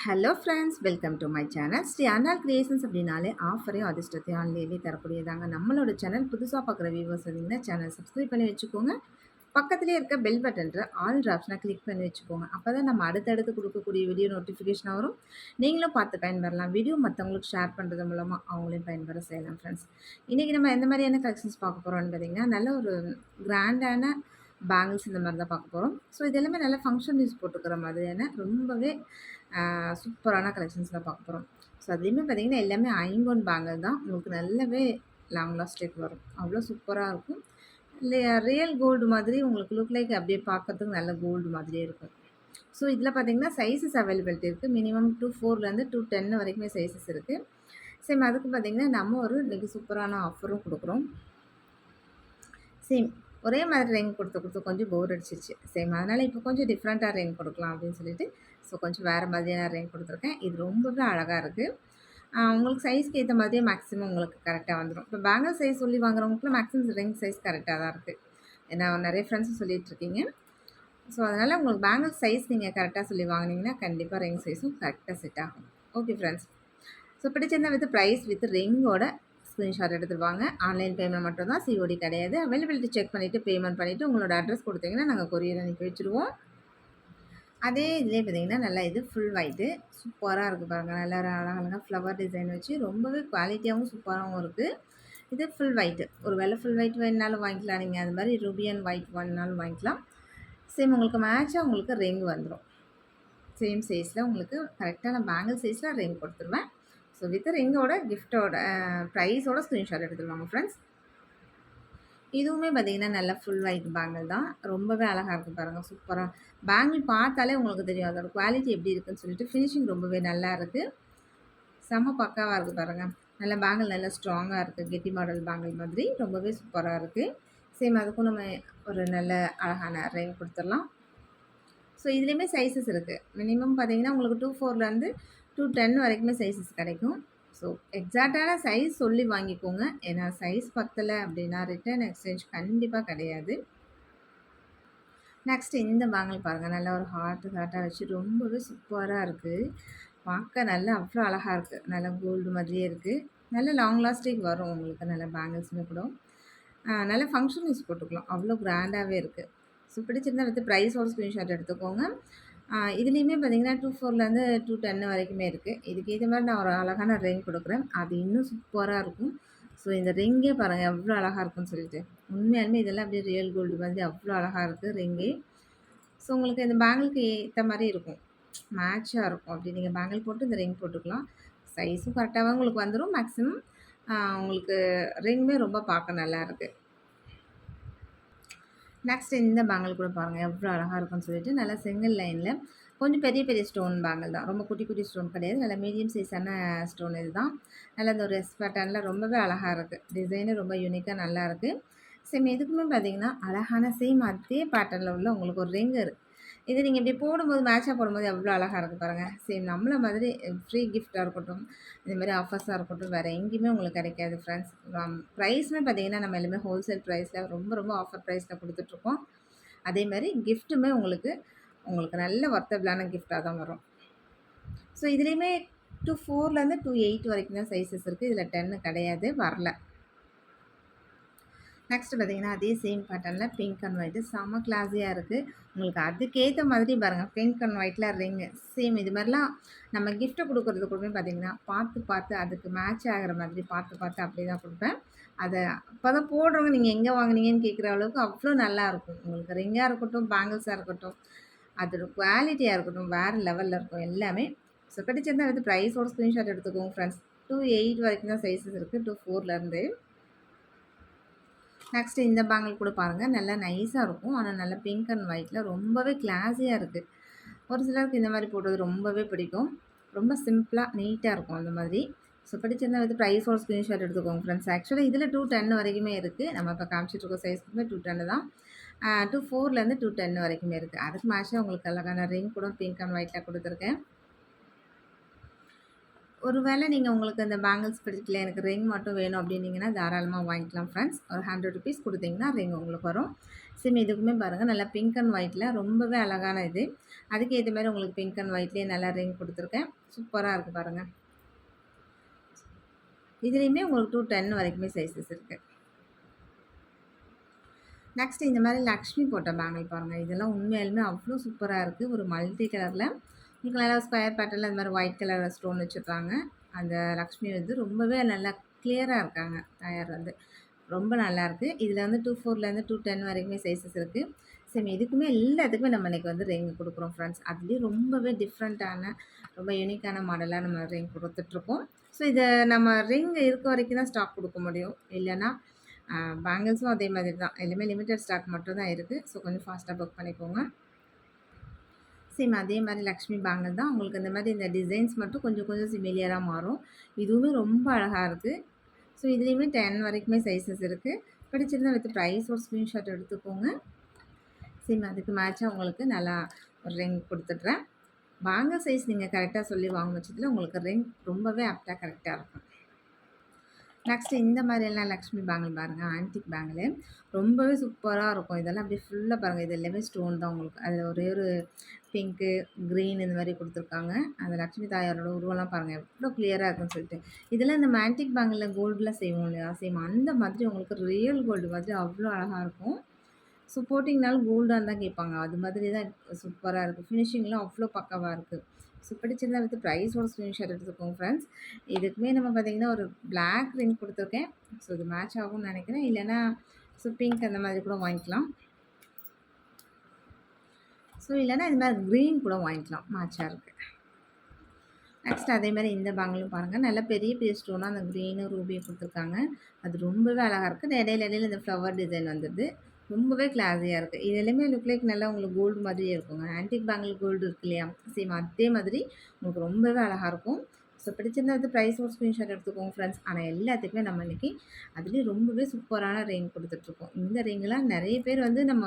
Hello friends welcome to my channel Sri அண்ணால் creations அப்படின்னாலே ஆஃபரையும் அதிர்ஷ்டத்தையும் ஆன்லைன்லேயே தரக்கூடியதாங்க. நம்மளோட சேனல் புதுசாக பார்க்குற வியூவர்ஸ் இருந்தீங்கன்னா சேனல் சப்ஸ்கிரைப் பண்ணி வச்சுக்கோங்க. பக்கத்துலேயே இருக்க பெல் பட்டன்ற ஆல் ஆப்ஷனை கிளிக் பண்ணி வச்சுக்கோங்க. அப்போ தான் நம்ம அடுத்தடுத்து கொடுக்கக்கூடிய வீடியோ நோட்டிஃபிகேஷன் வரும். நீங்களும் பார்த்து பயன்பெறலாம். வீடியோ மற்றவங்களுக்கு ஷேர் பண்ணுறது மூலமாக அவங்களையும் பயன்பெற செய்யலாம் ஃப்ரெண்ட்ஸ் இன்றைக்கி நம்ம எந்த மாதிரியான கலெக்ஷன்ஸ் பார்க்க போகிறோம்னு பார்த்தீங்கன்னா நல்ல ஒரு கிராண்டான பேங்கிள்ஸ் இந்த மாதிரி தான் பார்க்க போகிறோம் ஸோ இது எல்லாமே நல்லா ஃபங்க்ஷன் யூஸ் போட்டுக்கிற மாதிரியான ரொம்பவே சூப்பரான கலெக்ஷன்ஸ் தான் பார்க்க போகிறோம் ஸோ அதுலேயுமே பார்த்திங்கன்னா எல்லாமே ஐங்கோன் பேங்கிள் தான். உங்களுக்கு நல்லாவே லாங் லாஸ்டேக் வரும். அவ்வளோ சூப்பராக இருக்கும். இல்லையா ரியல் கோல்டு மாதிரி உங்களுக்கு லுக் லைக் அப்படியே பார்க்கறதுக்கு நல்ல கோல்டு மாதிரியே இருக்கும். ஸோ இதில் பார்த்திங்கன்னா சைஸஸ் அவைலபிலிட்டி இருக்குது மினிமம் டூ ஃபோர்லேருந்து டூ டென் வரைக்குமே சைஸஸ் இருக்குது சேம் அதுக்கு பார்த்திங்கன்னா நம்ம ஒரு இன்றைக்கி சூப்பரான ஆஃபரும் கொடுக்குறோம். சேம் ஒரே மாதிரி ரிங் கொடுத்து கொடுத்து கொஞ்சம் போர் அடிச்சிருச்சு. சேம் அதனால் இப்போ கொஞ்சம் டிஃப்ரெண்ட்டாக ரிங் கொடுக்கலாம் அப்படின்னு சொல்லிட்டு ஸோ கொஞ்சம் வேறு மாதிரியான ரிங் கொடுத்துருக்கேன். இது ரொம்பவே அழகாக இருக்குது உங்களுக்கு சைஸ்க்கு ஏற்ற மாதிரியே மேக்ஸிமம் உங்களுக்கு கரெக்டாக வந்துடும் இப்போ பேங்கிள் சைஸ் சொல்லி வாங்குறவங்களுக்கு மேக்ஸிமம் ரிங் சைஸ் கரெக்டாக தான் இருக்குது ஏன்னா நிறைய ஃப்ரெண்ட்ஸும் சொல்லிகிட்ருக்கீங்க ஸோ அதனால் உங்களுக்கு பேங்கிள் சைஸ் நீங்கள் கரெக்டாக சொல்லி வாங்கினீங்கன்னா கண்டிப்பாக ரிங் சைஸும் கரெக்டாக செட் ஆகும். ஓகே ஃப்ரெண்ட்ஸ் ஸோ பிடிச்சிருந்தா வித் ப்ரைஸ் வித் ரிங்கோட ஸ்க்ரீன்ஷாட் எடுத்துருவாங்க ஆன்லைன் பேமெண்ட் மட்டும் தான் சிஓடி கிடையாது. அவைலபிலிட்டி செக் பண்ணிவிட்டு பேமெண்ட் பண்ணிவிட்டு உங்களோட அட்ரஸ் கொடுத்தீங்கன்னா நாங்கள் கொரியர் அனுப்பி வச்சுருவோம். அதே இதிலே பார்த்தீங்கன்னா நல்லா இது ஃபுல் ஒயிட்டு சூப்பராக இருக்குது பாருங்கள் நல்லா அழகழகாக ஃப்ளவர் டிசைன் வச்சு ரொம்பவே குவாலிட்டியாகவும் சூப்பராகவும் இருக்குது இது ஃபுல் ஒயிட்டு ஒரு வேலை ஃபுல் ஒயிட் வேணுனாலும் வாங்கிக்கலாம். நீங்கள் அது மாதிரி ரூபியன் ஒயிட் வேணுனாலும் வாங்கிக்கலாம். சேம் உங்களுக்கு மேட்சாக உங்களுக்கு ரிங் வந்துடும் சேம் சைஸில் உங்களுக்கு கரெக்டான பேங்கிள் சைஸில் ரிங் கொடுத்துருவேன். ஸோ வித் ரிங்கோட கிஃப்டோட ப்ரைஸோட ஸ்க்ரீன்ஷாட் எடுத்துருவாங்க ஃப்ரெண்ட்ஸ் இதுவுமே பார்த்திங்கன்னா நல்லா ஃபுல் ஒயிட் பேங்கிள் தான். ரொம்பவே அழகாக இருக்குது பாருங்கள் சூப்பராக பேங்கிள் பார்த்தாலே உங்களுக்கு தெரியும் அதோட குவாலிட்டி எப்படி இருக்குதுன்னு சொல்லிட்டு ஃபினிஷிங் ரொம்பவே நல்லா இருக்குது செம்ம பக்காவாக இருக்குது பாருங்கள் நல்ல பேங்கிள் நல்லா ஸ்ட்ராங்காக இருக்குது கெட்டி மாடல் பேங்கிள் மாதிரி ரொம்பவே சூப்பராக இருக்குது சேம் அதுக்கும் நம்ம ஒரு நல்ல அழகான ரிங் கொடுத்துடலாம். ஸோ இதுலேயுமே சைஸஸ் இருக்குது மினிமம் பார்த்தீங்கன்னா உங்களுக்கு டூ ஃபோர்லேருந்து டூ டென் வரைக்குமே சைஸஸ் கிடைக்கும். ஸோ எக்ஸாக்டான சைஸ் சொல்லி வாங்கிக்கோங்க. ஏன்னா சைஸ் பத்தலை அப்படின்னா ரிட்டர்ன் எக்ஸ்சேஞ்ச் கண்டிப்பாக கிடையாது. நெக்ஸ்ட் இந்த பேங்கிள் பாருங்கள் நல்லா ஒரு ஹார்ட்டு ஹார்ட்டாக வச்சு ரொம்பவே சூப்பராக இருக்குது பார்க்க நல்லா அவ்வளோ அழகாக இருக்குது நல்லா கோல்டு மாதிரியே இருக்குது நல்ல லாங் லாஸ்டிக் வரும் உங்களுக்கு. நல்ல பேங்கிள்ஸ்னு கூட. நல்ல ஃபங்க்ஷன் யூஸ் போட்டுக்கலாம். அவ்வளோ கிராண்டாகவே இருக்குது ஸோ பிடிச்சிருந்தா வந்து ப்ரைஸோட ஸ்க்ரீன்ஷாட் எடுத்துக்கோங்க. இதுலேயுமே பார்த்தீங்கன்னா டூ ஃபோர்லேருந்து டூ டென்னு வரைக்குமே இருக்குது இதுக்கு இது மாதிரி நான் ஒரு அழகான ரிங் கொடுக்குறேன். அது இன்னும் சூப்பராக இருக்கும். ஸோ இந்த ரிங்கே பாருங்கள் எவ்வளோ அழகாக இருக்குன்னு சொல்லிட்டு. உண்மையாலுமே இதெல்லாம் அப்படியே ரியல் கோல்டு மாதிரி அவ்வளோ அழகாக இருக்குது ரிங்கே ஸோ உங்களுக்கு இந்த பேங்கிளுக்கு ஏற்ற மாதிரி இருக்கும். மேட்சாக இருக்கும். அப்படி நீங்கள் பேங்கிள் போட்டு இந்த ரிங் போட்டுக்கலாம். சைஸும் கரெக்டாக உங்களுக்கு வந்துடும் மேக்ஸிமம் உங்களுக்கு ரிங்குமே ரொம்ப பார்க்க நல்லா இருக்குது நெக்ஸ்ட் இந்த பேங்கிள் கூட பாருங்கள் எவ்வளோ அழகாக இருக்கும்னு சொல்லிட்டு நல்லா செங்கல் லைனில் கொஞ்சம் பெரிய பெரிய ஸ்டோன் பேங்கிள் தான். ரொம்ப குட்டி குட்டி ஸ்டோன் கிடையாது. நல்லா மீடியம் சைஸான ஸ்டோன் இது தான் நல்லா இந்த ஒரு எஸ் பேட்டர்னில் ரொம்பவே அழகாக இருக்குது டிசைனும் ரொம்ப யூனிக்காக நல்லா இருக்குது சேம் எதுக்குமே பார்த்தீங்கன்னா அழகான சேம் அதே பேட்டர்னில் உள்ள உங்களுக்கு ஒரு ரிங் இருக்குது இது நீங்கள் இப்படி போடும்போது மேட்சாக போடும்போது எவ்வளோ அழகாக இருக்குது பாருங்கள் சேம் நம்மளை மாதிரி ஃப்ரீ கிஃப்ட்டாக இருக்கட்டும் இந்த மாதிரி ஆஃபர்ஸாக இருக்கட்டும் வேறு எங்கேயுமே உங்களுக்கு கிடைக்காது ஃப்ரெண்ட்ஸ் ப்ரைஸுமே பார்த்தீங்கன்னா நம்ம எல்லாமே ஹோல்சேல் ப்ரைஸில் ரொம்ப ரொம்ப ஆஃபர் ப்ரைஸில் கொடுத்துட்ருக்கோம் அதே மாதிரி கிஃப்ட்டுமே உங்களுக்கு உங்களுக்கு நல்ல ஒர்த்தபிளான கிஃப்டாக தான் வரும். ஸோ இதுலேயுமே டூ ஃபோர்லேருந்து டூ எயிட் வரைக்கும் தான் சைஸஸ் இருக்குது இதில் டென்னு கிடையாது வரல. நெக்ஸ்ட்டு பார்த்திங்கன்னா அதே சேம் பேட்டர்னில் பிங்க் அண்ட் ஒயிட்டு செம்ம கிளாஸியாக இருக்குது உங்களுக்கு அதுக்கேற்ற மாதிரி பாருங்கள் பிங்க் அண்ட் ஒயிட்டில் ரிங்கு சேம் இது மாதிரிலாம் நம்ம கிஃப்ட்டை கொடுக்குறது கூட பார்த்தீங்கன்னா பார்த்து பார்த்து அதுக்கு மேட்ச் ஆகிற மாதிரி பார்த்து பார்த்து அப்படி தான் கொடுப்பேன். அதை அப்போ தான் போடுறவங்க நீங்கள் எங்கே வாங்கினீங்கன்னு கேட்குற அளவுக்கு அவ்வளோ நல்லாயிருக்கும் உங்களுக்கு ரிங்காக இருக்கட்டும் பேங்கிள்ஸாக இருக்கட்டும் அதோட குவாலிட்டியாக இருக்கட்டும் வேறு லெவலில் இருக்கும் எல்லாமே. ஸோ பிடிச்சிருந்தால் எடுத்து ப்ரைஸோட ஸ்க்ரீன்ஷாட் எடுத்துக்கோங்க ஃப்ரெண்ட்ஸ் டூ எயிட் வரைக்கும் தான் சைஸஸ் இருக்குது டூ ஃபோர்லேருந்து நெக்ஸ்ட்டு இந்த பேங்கிள் கூட பாருங்கள் நல்லா நைஸாக இருக்கும். ஆனால் நல்லா பிங்க் அண்ட் ஒயிட்டில் ரொம்பவே கிளாஸியாக இருக்குது ஒரு சிலருக்கு இந்த மாதிரி போடுறது ரொம்பவே பிடிக்கும். ரொம்ப சிம்பிளாக நீட்டாக இருக்கும் அந்த மாதிரி. ஸோ பிடிச்சிருந்தா வந்து ப்ரைஸோட ஸ்க்ரீன்ஷாட் எடுத்துக்கோங்க ஃப்ரெண்ட்ஸ் ஆக்சுவலாக இதில் டூ டென் வரைக்குமே இருக்குது நம்ம இப்போ காமிச்சிட்ருக்கோம் சைஸ் வந்து டூ டென்னு தான். டூ ஃபோர்லேருந்து டூ டென் வரைக்குமே இருக்குது அதுக்கு மேட்சாக உங்களுக்கு அழகான ரிங் கூட பிங்க் அண்ட் ஒயிட்டில் கொடுத்துருக்கேன். ஒரு வேளை நீங்கள் உங்களுக்கு அந்த பேங்கிள்ஸ் பிடிக்கல எனக்கு ரிங் மட்டும் வேணும் அப்படின்னீங்கன்னா தாராளமாக வாங்கிக்கலாம் ஃப்ரெண்ட்ஸ் ஒரு ஹண்ட்ரட் ருபீஸ் கொடுத்தீங்கன்னா ரிங் உங்களுக்கு வரும். சிம் இதுக்குமே பாருங்கள் நல்லா பிங்க் அண்ட் ஒயிட்டில் ரொம்பவே அழகான இது. அதுக்கு ஏற்ற மாதிரி உங்களுக்கு பிங்க் அண்ட் ஒயிட்லேயே நல்லா ரிங் கொடுத்துருக்கேன். சூப்பராக இருக்குது பாருங்கள் இதுலேயுமே உங்களுக்கு டூ டென் வரைக்குமே சைஸஸ் இருக்குது நெக்ஸ்ட் இந்த மாதிரி லக்ஷ்மி போட்ட பேங்கிள் பாருங்கள் இதெல்லாம் உண்மையாலுமே அவ்வளோ சூப்பராக இருக்குது ஒரு மல்டி கலரில் உங்களுக்கு நல்லா ஸ்கொயர் பேட்டர்னில் இந்த மாதிரி ஒயிட் கலர் ஸ்டோன் வச்சுருக்காங்க. அந்த லக்ஷ்மி வந்து ரொம்பவே நல்லா கிளியராக இருக்காங்க. தாயார் வந்து ரொம்ப நல்லாயிருக்கு இதில் வந்து டூ ஃபோர்லேருந்து டூ டென் வரைக்குமே சைஸஸ் இருக்குது சரி இதுக்குமே எல்லாத்துக்குமே நம்ம இன்றைக்கி வந்து ரிங் கொடுக்குறோம் ஃப்ரெண்ட்ஸ் அதுலேயும் ரொம்பவே டிஃப்ரெண்ட்டான ரொம்ப யூனிக்கான மாடலாக நம்ம ரிங் கொடுத்துட்ருக்கோம் ஸோ இதை நம்ம ரிங் இருக்க வரைக்கும் தான் ஸ்டாக் கொடுக்க முடியும். இல்லைன்னா பேங்கிள்ஸும் அதே மாதிரி தான். எல்லாமே லிமிட்டட் ஸ்டாக் மட்டும் தான் இருக்குது ஸோ கொஞ்சம் ஃபாஸ்ட்டாக புக் பண்ணிக்கோங்க. சேம் அதே மாதிரி லக்ஷ்மி பேங்கிள் தான். உங்களுக்கு இந்த மாதிரி இந்த டிசைன்ஸ் மட்டும் கொஞ்சம் கொஞ்சம் சிமிலியராக மாறும். இதுவுமே ரொம்ப அழகாக இருக்குது ஸோ இதுலேயுமே டென் வரைக்குமே சைஸஸ் இருக்குது பிடிச்சிருந்தா வித் ப்ரைஸ் ஒரு ஸ்க்ரீன்ஷாட் எடுத்துக்கோங்க. சேம் அதுக்கு மேட்சாக உங்களுக்கு நல்லா ஒரு ரிங் கொடுத்துட்றேன். வாங்க சைஸ் நீங்கள் கரெக்டாக சொல்லி வாங்க பட்சத்தில் உங்களுக்கு ரிங் ரொம்பவே ஆப்டாக கரெக்டாக இருக்கும். நெக்ஸ்ட்டு இந்த மாதிரியெல்லாம் லக்ஷ்மி பேங்கிள் பாருங்கள் ஆன்டிக் பேங்கிள் ரொம்பவே சூப்பராக இருக்கும். இதெல்லாம் அப்படியே ஃபுல்லாக பாருங்கள் இது எல்லாமே ஸ்டோன் தான் உங்களுக்கு. அதில் ஒரே ஒரு பிங்க்கு க்ரீன் இந்த மாதிரி கொடுத்துருக்காங்க. அந்த லக்ஷ்மி தாயாரோட உருவெல்லாம் பாருங்கள் எவ்வளோ கிளியராக இருக்குன்னு சொல்லிட்டு. இதெல்லாம் இந்த மேண்டிக் பேங்கில் கோல்டில் செய்வோம் இல்லையா? சேம் அந்த மாதிரி உங்களுக்கு ரியல் கோல்டு மாதிரி அவ்வளோ அழகாக இருக்கும். ஸோ போட்டிங்கனாலும் கோல்டாக தான் கேட்பாங்க. அது மாதிரி தான் சூப்பராக இருக்குது ஃபினிஷிங்லாம் அவ்வளோ பக்கவாக இருக்குது ஸோ பிடிச்சிருந்தா வித் ப்ரைஸோட ஸ்க்ரீன்ஷாட் எடுத்துக்கோங்க ஃப்ரெண்ட்ஸ் இதுக்குமே நம்ம பார்த்திங்கன்னா ஒரு பிளாக் ரிங் கொடுத்துருக்கேன். ஸோ இது மேட்ச் ஆகும்னு நினைக்கிறேன். இல்லைனா ஸோ பிங்க் அந்த மாதிரி கூட வாங்கிக்கலாம். ஸோ இல்லைனா இது மாதிரி க்ரீன் கூட வாங்கிக்கலாம். மேட்சாக இருக்குது நெக்ஸ்ட் அதே மாதிரி இந்த பேங்கிலும் பாருங்கள் நல்ல பெரிய பெரிய ஸ்டோனாக அந்த க்ரீனு ரூபியும் கொடுத்துருக்காங்க. அது ரொம்பவே அழகாக இருக்குது இடையில இடையில இந்த ஃப்ளவர் டிசைன் வந்துடுது ரொம்பவே கிளாஸியாக இருக்குது இது எல்லாமே லுக் லைக் நல்லா உங்களுக்கு கோல்டு மாதிரியே இருக்குங்க. ஆன்டிக் பேங்கிள் கோல்டு இருக்கு இல்லையா? சேம் அதே மாதிரி உங்களுக்கு ரொம்பவே அழகாக இருக்கும். ஸோ பிடிச்சிருந்தா வந்து ப்ரைஸ் ஒரு ஸ்க்ரீன்ஷாட் எடுத்துக்கோங்க ஃப்ரெண்ட்ஸ் ஆனால் எல்லாத்துக்குமே நம்ம இன்றைக்கி அதுலேயும் ரொம்பவே சூப்பரான ரிங் கொடுத்துட்ருக்கோம். இந்த ரிங்கெலாம் நிறைய பேர் வந்து நம்ம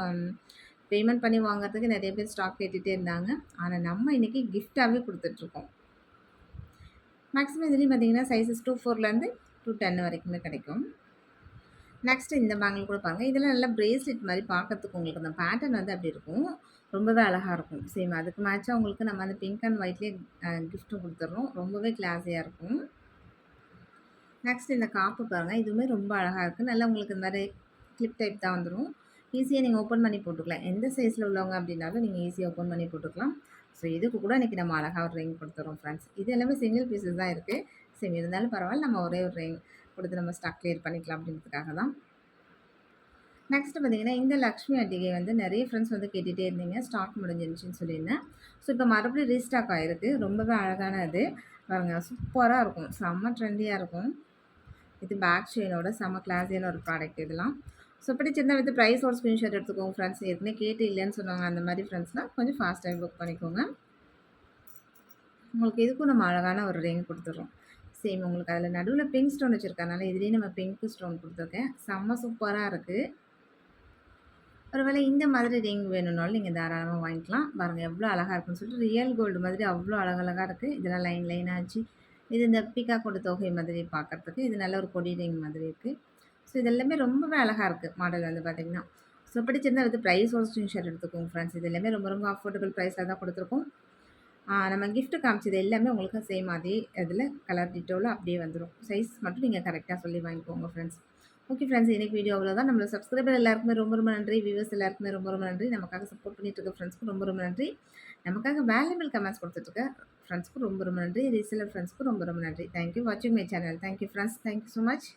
பேமெண்ட் பண்ணி வாங்குறதுக்கு நிறைய பேர் ஸ்டாக் கேட்டுகிட்டே இருந்தாங்க. ஆனால் நம்ம இன்றைக்கி கிஃப்டாகவே கொடுத்துட்ருக்கோம். மேக்ஸிமம் இதுலேயும் பார்த்தீங்கன்னா சைஸஸ் டூ ஃபோர்லேருந்து டூ டென் வரைக்குமே கிடைக்கும். நெக்ஸ்ட் இந்த பேங்கிள் கூட பாருங்கள் இதெல்லாம் நல்லா ப்ரேஸ்லெட் மாதிரி பார்க்கறதுக்கு உங்களுக்கு அந்த பேட்டர்ன் வந்து அப்படி இருக்கும். ரொம்பவே அழகாக இருக்கும். சேம் அதுக்கு மேட்சாக உங்களுக்கு நம்ம அந்த பிங்க் அண்ட் ஒயிட்லேயே கிஃப்ட்டும் கொடுத்துட்றோம் ரொம்பவே கிளாஸியாக இருக்கும். நெக்ஸ்ட் இந்த காப்பு பாருங்கள் இதுவுமே ரொம்ப அழகாக இருக்குது நல்லா உங்களுக்கு இந்த மாதிரி கிளிப் டைப் தான் வந்துடும் ஈஸியாக நீங்கள் ஓப்பன் பண்ணி போட்டுக்கலாம். எந்த சைஸில் உள்ளவங்க அப்படின்னாலும் நீங்கள் ஈஸியாக ஓப்பன் பண்ணி போட்டுக்கலாம். ஸோ இதுக்கு கூட இன்றைக்கி நம்ம அழகாக ஒரு ரிங் கொடுத்துறோம் ஃப்ரெண்ட்ஸ் இது எல்லாமே சிங்கிள் பீஸஸ் தான் இருக்குது சரி இருந்தாலும் பரவாயில்ல. நம்ம ஒரே ஒரு ரிங் கொடுத்து நம்ம ஸ்டாக் கிளியர் பண்ணிக்கலாம் அப்படின்றதுக்காக தான். நெக்ஸ்ட்டு பார்த்தீங்கன்னா இந்த லக்ஷ்மி அட்டிகை வந்து நிறைய ஃப்ரெண்ட்ஸ் வந்து கேட்டுகிட்டே இருந்தீங்க. ஸ்டாக் முடிஞ்சிருச்சுன்னு சொல்லியிருந்தேன். ஸோ இப்போ மறுபடியும் ரீஸ்டாக் ஆகிருக்கு ரொம்பவே அழகான இது. பாருங்கள் சூப்பராக இருக்கும். செம்ம ட்ரெண்டியாக இருக்கும். இது பேக் செயினோட செம்ம கிளாஸியான ஒரு ப்ராடக்ட் இதெல்லாம். ஸோ பிடிச்சிருந்தா வித் ப்ரைஸ் ஒரு ஸ்க்ரீன்ஷாட் எடுத்துக்கோங்க ஃப்ரெண்ட்ஸ் ஏற்கனவே கேட்டு இல்லைன்னு சொன்னாங்க. அந்த மாதிரி ஃப்ரெண்ட்ஸ்னால் கொஞ்சம் ஃபாஸ்ட்டாக புக் பண்ணிக்கோங்க. உங்களுக்கு இதுக்கும் நம்ம அழகான ஒரு ரிங் கொடுத்துட்றோம். சேம் உங்களுக்கு அதில் நடுவில் பிங்க் ஸ்டோன் வச்சுருக்கனால இதுலேயும் நம்ம பிங்க் ஸ்டோன் கொடுத்துருக்கேன். செம்ம சூப்பராக இருக்குது ஒருவேளை இந்த மாதிரி ரிங் வேணும்னாலும் நீங்கள் தாராளமாக வாங்கிக்கலாம். பாருங்கள் எவ்வளோ அழகாக இருக்குன்னு சொல்லிட்டு ரியல் கோல்டு மாதிரி அவ்வளோ அழகழகாக இருக்குது இதெல்லாம் லைன் லைனாக ஆச்சு. இது இந்த பிக்கா கொண்டு தொகை மாதிரி பார்க்குறதுக்கு இது நல்ல ஒரு கொடி ரிங் மாதிரி இருக்குது ஸோ இது எல்லாமே ரொம்பவே அழகாக இருக்குது மாடல் வந்து பார்த்திங்கன்னா ஸோ பிடிச்சிருந்தா வந்து ப்ரைஸ் ஒரு ஸ்க்ரீன்ஷாட் எடுத்துக்கோங்க ஃப்ரெண்ட்ஸ் இது எல்லாமே ரொம்ப ரொம்ப அஃபோர்டபுள் ப்ரைஸில் தான் கொடுத்துருக்கோம். நம்ம கிஃப்ட்டு காமிச்சது எல்லாமே உங்களுக்கு சேம் அதே இதில் கலர் டிட்டோவில் அப்படியே வந்துடும் சைஸ் மட்டும் நீங்கள் கரெக்டாக சொல்லி வாங்கிக்கோங்க ஃப்ரெண்ட்ஸ் ஓகே ஃப்ரெண்ட்ஸ் இன்றைக்கி வீடியோ அவ்வளோதான் நம்மளோட சப்ஸ்கிரைபர் எல்லாருக்குமே ரொம்ப ரொம்ப நன்றி. வியூவர்ஸ் எல்லாருக்குமே ரொம்ப ரொம்ப நன்றி. நமக்காக சப்போர்ட் பண்ணிட்டு இருக்க ஃப்ரெண்ட்ஸ்க்கு ரொம்ப ரொம்ப நன்றி. நமக்காக வேல்யூபிள் கமெண்ட்ஸ் கொடுத்துட்ருக்க ஃப்ரெண்ட்ஸ்க்கு ரொம்ப ரொம்ப நன்றி. ரீசெலர் ஃப்ரெண்ட்ஸ்க்கு ரொம்ப ரொம்ப நன்றி. தேங்க்யூ வாட்சிங் my channel thank you friends thank you so much